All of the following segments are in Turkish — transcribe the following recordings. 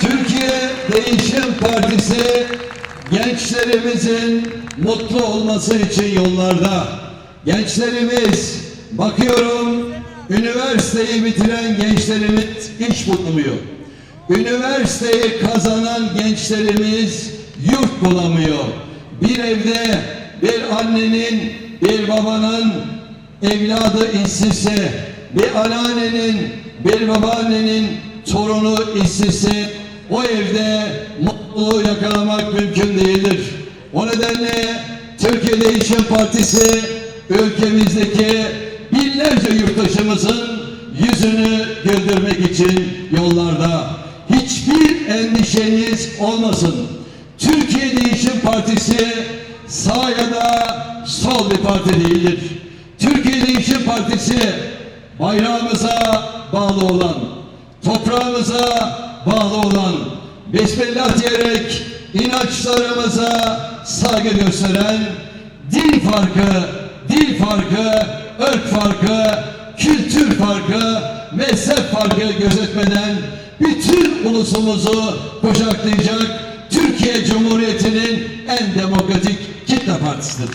Türkiye Değişim Partisi gençlerimizin mutlu olması için yollarda. Gençlerimiz bakıyorum üniversiteyi bitiren gençlerimiz iş bulamıyor. Üniversiteyi kazanan gençlerimiz yurt bulamıyor. Bir evde bir annenin, bir babanın evladı işsizse, bir anneannenin, bir babaannenin torunu işsizse o evde mutluluğu yakalamak mümkün değildir. O nedenle Türkiye Değişim Partisi ülkemizdeki binlerce yurttaşımızın yüzünü güldürmek için yollarda. Hiçbir endişeniz olmasın. Partisi sağ ya da sol bir parti değildir. Türkiye Değişim Partisi bayrağımıza bağlı olan, toprağımıza bağlı olan, besmellah diyerek inançlarımıza saygı gösteren, din farkı, dil farkı, ırk farkı, kültür farkı, mezhep farkı gözetmeden bütün ulusumuzu kucaklayacak Türkiye Cumhuriyeti'nin en demokratik kitle partisidir.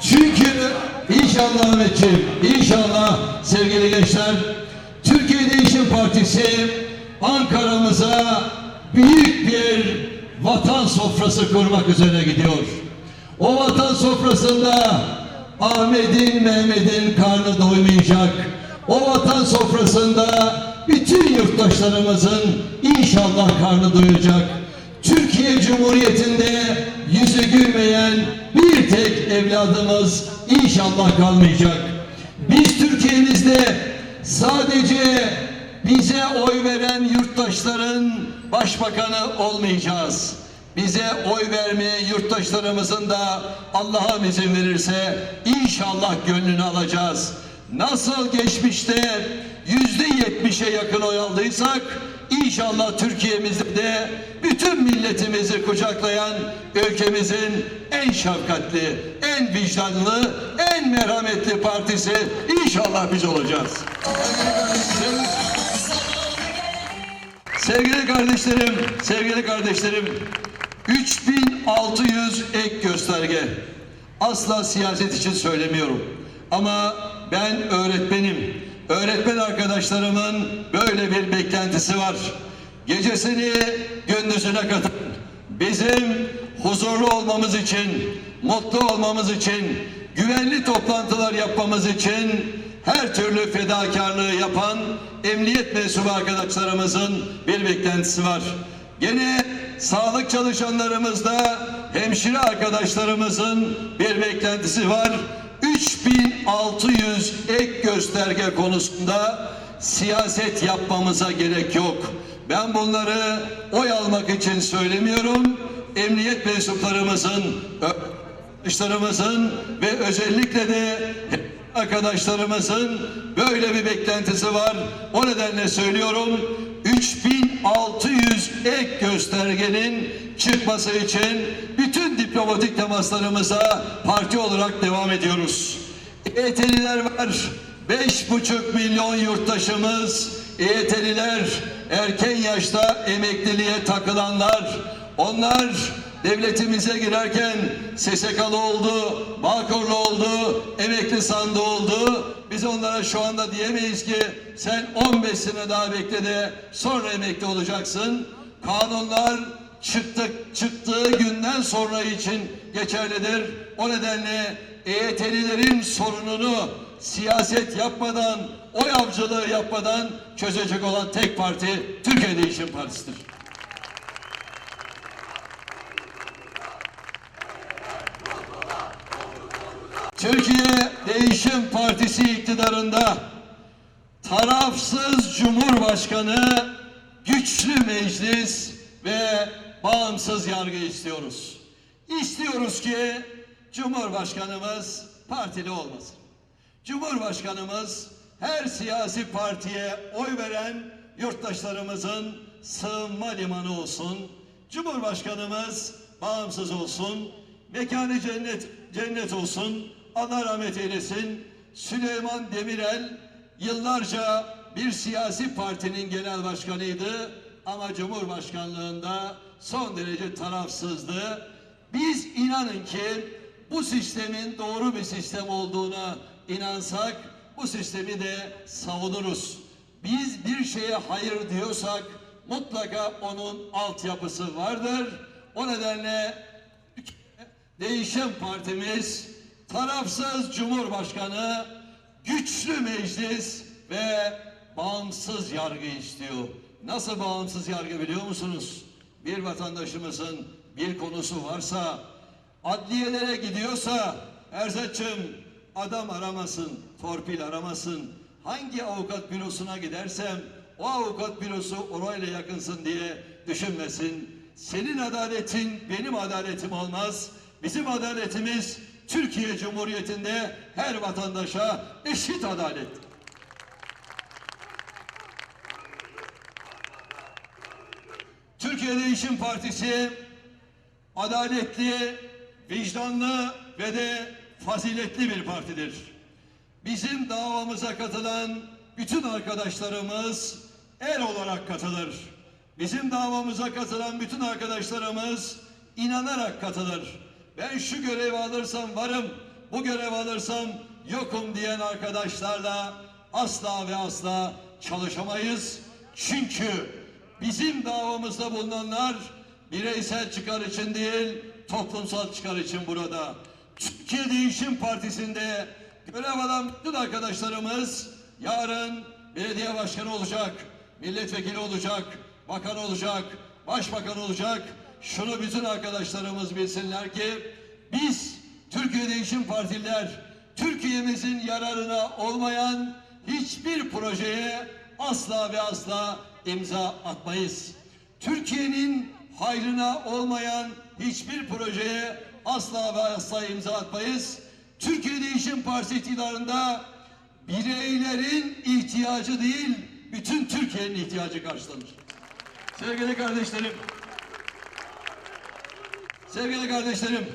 Çünkü inşallah Ahmetciğim, inşallah sevgili gençler, Türkiye Değişim Partisi Ankara'mıza büyük bir vatan sofrası kurmak üzere gidiyor. O vatan sofrasında Ahmet'in, Mehmet'in karnı doymayacak. O vatan sofrasında bütün yurttaşlarımızın inşallah karnı doyacak. Türkiye Cumhuriyeti'nde yüzü gülmeyen bir tek evladımız inşallah kalmayacak. Biz Türkiye'mizde sadece bize oy veren yurttaşların başbakanı olmayacağız. Bize oy vermeye yurttaşlarımızın da Allah'a izin verirse inşallah gönlünü alacağız. Nasıl geçmişte yüzde yetmişe yakın oy aldıysak inşallah Türkiye'mizde de bütün milletimizi kucaklayan ülkemizin en şefkatli, en vicdanlı, en merhametli partisi inşallah biz olacağız. Sevgili kardeşlerim, sevgili kardeşlerim, 3600 ek gösterge. Asla siyaset için söylemiyorum. Ama ben öğretmenim. Öğretmen arkadaşlarımın böyle bir beklentisi var. Gecesini gündüzüne katın. Bizim huzurlu olmamız için, mutlu olmamız için, güvenli toplantılar yapmamız için her türlü fedakarlığı yapan emniyet mensubu arkadaşlarımızın bir beklentisi var. Gene sağlık çalışanlarımızda hemşire arkadaşlarımızın bir beklentisi var. 3600 ek gösterge konusunda siyaset yapmamıza gerek yok. Ben bunları oy almak için söylemiyorum. Emniyet mensuplarımızın, arkadaşlarımızın ve özellikle de arkadaşlarımızın böyle bir beklentisi var. O nedenle söylüyorum 3600 ek göstergenin çıkması için bütün diplomatik temaslarımıza parti olarak devam ediyoruz. EYT'liler var. 5,5 milyon yurttaşımız EYT'liler erken yaşta emekliliğe takılanlar onlar devletimize girerken SSK'lı oldu, Bağkurlu oldu, emekli sandığı oldu. Biz onlara şu anda diyemeyiz ki sen 15 sene daha bekle de sonra emekli olacaksın. Kanunlar çıktık, çıktığı günden sonra için geçerlidir. O nedenle EYT'lilerin sorununu siyaset yapmadan, oy avcılığı yapmadan çözecek olan tek parti Türkiye Değişim Partisi'dir. Türkiye Değişim Partisi iktidarında tarafsız cumhurbaşkanı, güçlü meclis ve bağımsız yargı istiyoruz. İstiyoruz ki Cumhurbaşkanımız partili olmasın. Cumhurbaşkanımız her siyasi partiye oy veren yurttaşlarımızın sığınma limanı olsun. Cumhurbaşkanımız bağımsız olsun. Mekanı cennet cennet olsun. Allah rahmet eylesin. Süleyman Demirel yıllarca bir siyasi partinin genel başkanıydı ama Cumhurbaşkanlığında son derece tarafsızdı. Biz inanın ki bu sistemin doğru bir sistem olduğuna inansak bu sistemi de savunuruz. Biz bir şeye hayır diyorsak mutlaka onun altyapısı vardır. O nedenle Değişen partimiz tarafsız cumhurbaşkanı, güçlü meclis ve bağımsız yargı istiyor. Nasıl bağımsız yargı biliyor musunuz? Bir vatandaşımızın bir konusu varsa, adliyelere gidiyorsa, Erzetçim adam aramasın, torpil aramasın. Hangi avukat bürosuna gidersem o avukat bürosu orayla yakınsın diye düşünmesin. Senin adaletin benim adaletim olmaz. Bizim adaletimiz Türkiye Cumhuriyeti'nde her vatandaşa eşit adalet. Türkiye Değişim Partisi adaletli, vicdanlı ve de faziletli bir partidir. Bizim davamıza katılan bütün arkadaşlarımız er olarak katılır. Bizim davamıza katılan bütün arkadaşlarımız inanarak katılır. Ben şu görevi alırsam varım, bu görev alırsam yokum diyen arkadaşlarla asla ve asla çalışamayız. Çünkü bizim davamızda bulunanlar bireysel çıkar için değil, toplumsal çıkar için burada. Türkiye Değişim Partisi'nde görev alan bütün arkadaşlarımız yarın belediye başkanı olacak, milletvekili olacak, bakan olacak, başbakan olacak. Şunu bütün arkadaşlarımız bilsinler ki biz Türkiye Değişim Partililer Türkiye'mizin yararına olmayan hiçbir projeye asla ve asla imza atmayız. Türkiye'nin hayrına olmayan hiçbir projeye asla ve asla imza atmayız. Türkiye Değişim Partisi iktidarında bireylerin ihtiyacı değil, bütün Türkiye'nin ihtiyacı karşılanır. Sevgili kardeşlerim, sevgili kardeşlerim,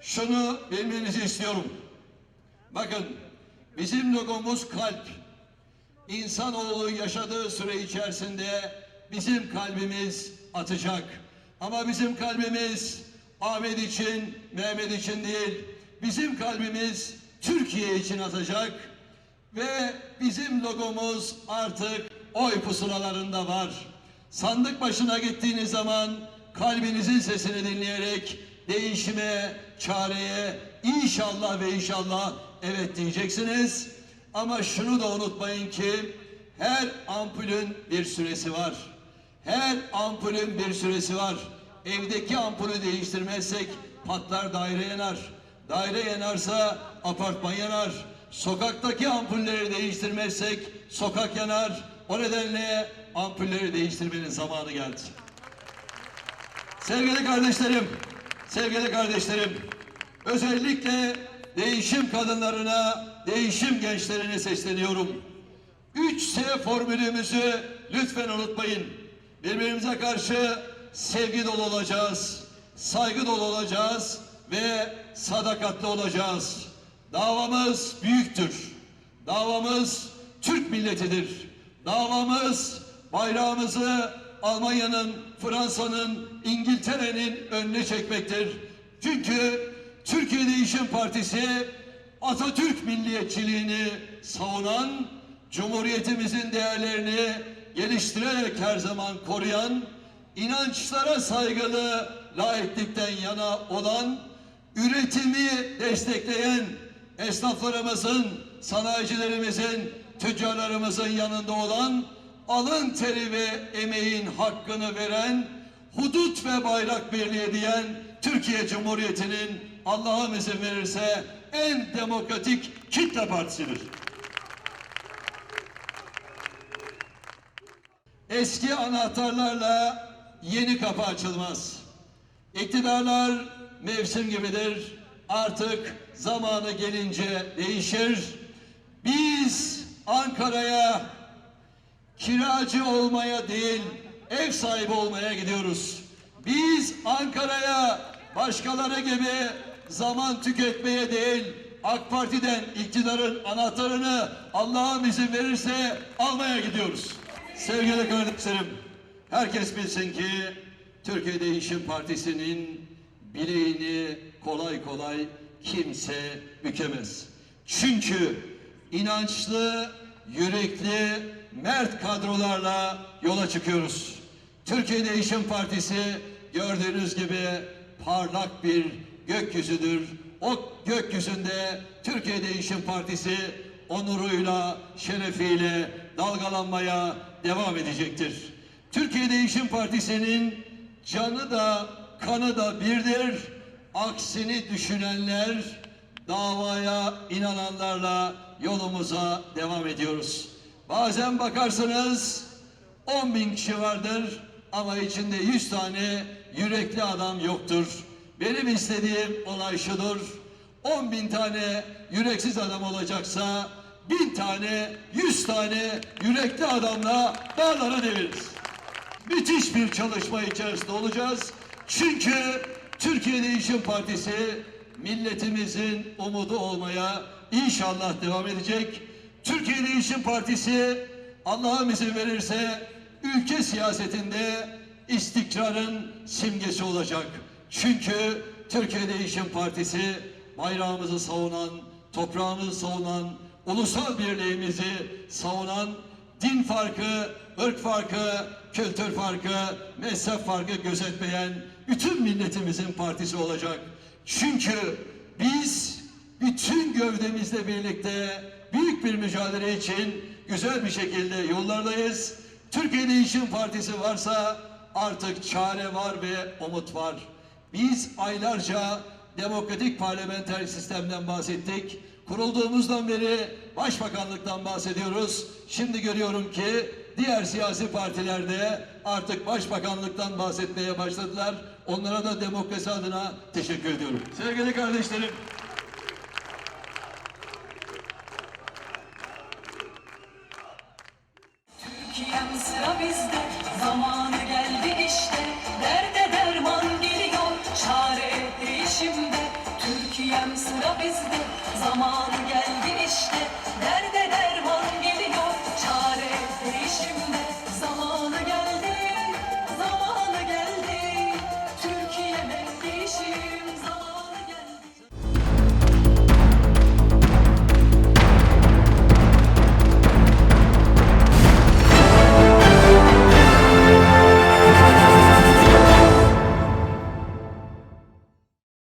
şunu bilmenizi istiyorum. Bakın, bizim logomuz kalp. İnsanoğlu yaşadığı süre içerisinde bizim kalbimiz atacak. Ama bizim kalbimiz Ahmet için, Mehmet için değil, bizim kalbimiz Türkiye için atacak ve bizim logomuz artık oy pusulalarında var. Sandık başına gittiğiniz zaman kalbinizin sesini dinleyerek değişime, çareye inşallah ve inşallah evet diyeceksiniz. Ama şunu da unutmayın ki her ampulün bir süresi var. Her ampulün bir süresi var. Evdeki ampulü değiştirmezsek patlar daire yanar. Daire yanarsa apartman yanar. Sokaktaki ampulleri değiştirmezsek sokak yanar. O nedenle ampulleri değiştirmenin zamanı geldi. Sevgili kardeşlerim, sevgili kardeşlerim, özellikle değişim kadınlarına, değişim gençlerine sesleniyorum. 3S formülümüzü lütfen unutmayın. Birbirimize karşı sevgi dolu olacağız, saygı dolu olacağız ve sadakatli olacağız. Davamız büyüktür. Davamız Türk milletidir. Davamız bayrağımızı Almanya'nın, Fransa'nın, İngiltere'nin önüne çekmektir. Çünkü Türkiye Değişim Partisi Atatürk milliyetçiliğini savunan, Cumhuriyetimizin değerlerini geliştirerek her zaman koruyan, inançlara saygılı, laiklikten yana olan, üretimi destekleyen esnaflarımızın, sanayicilerimizin, tüccarlarımızın yanında olan, alın teri ve emeğin hakkını veren, hudut ve bayrak birliği diyen Türkiye Cumhuriyeti'nin Allah'ım izin verirse en demokratik kitle partisidir. Eski anahtarlarla yeni kapı açılmaz. İktidarlar mevsim gibidir. Artık zamanı gelince değişir. Biz Ankara'ya kiracı olmaya değil, ev sahibi olmaya gidiyoruz. Biz Ankara'ya başkaları gibi zaman tüketmeye değil, AK Parti'den iktidarın anahtarını Allah'ım izin verirse almaya gidiyoruz. Sevgili kardeşlerim, herkes bilsin ki Türkiye Değişim Partisi'nin bileğini kolay kolay kimse bükemez. Çünkü inançlı, yürekli, mert kadrolarla yola çıkıyoruz. Türkiye Değişim Partisi gördüğünüz gibi parlak bir gökyüzüdür. O gökyüzünde Türkiye Değişim Partisi onuruyla, şerefiyle dalgalanmaya devam edecektir. Türkiye Değişim Partisi'nin canı da kanı da birdir. Aksini düşünenler davaya inananlarla yolumuza devam ediyoruz. Bazen bakarsınız 10 bin kişi vardır ama içinde 100 tane yürekli adam yoktur. Benim istediğim olay şudur. 10 bin tane yüreksiz adam olacaksa bin tane, yüz tane yürekli adamla dağları deviririz müthiş bir çalışma içerisinde olacağız. Çünkü Türkiye Değişim Partisi milletimizin umudu olmaya inşallah devam edecek. Türkiye Değişim Partisi Allah'ım izin verirse ülke siyasetinde istikrarın simgesi olacak. Çünkü Türkiye Değişim Partisi bayrağımızı savunan, toprağımızı savunan, ulusal birliğimizi savunan din farkı, ırk farkı, kültür farkı, mezhep farkı gözetmeyen bütün milletimizin partisi olacak. Çünkü biz bütün gövdemizle birlikte büyük bir mücadele için güzel bir şekilde yollardayız. Türkiye Değişim Partisi varsa artık çare var ve umut var. Biz aylarca demokratik parlamenter sistemden bahsettik. Kurulduğumuzdan beri başbakanlıktan bahsediyoruz. Şimdi görüyorum ki diğer siyasi partilerde artık başbakanlıktan bahsetmeye başladılar. Onlara da demokrasi adına teşekkür ediyorum. Sevgili kardeşlerim, Türkiye'm sıra bizde, zamanı geldi işte.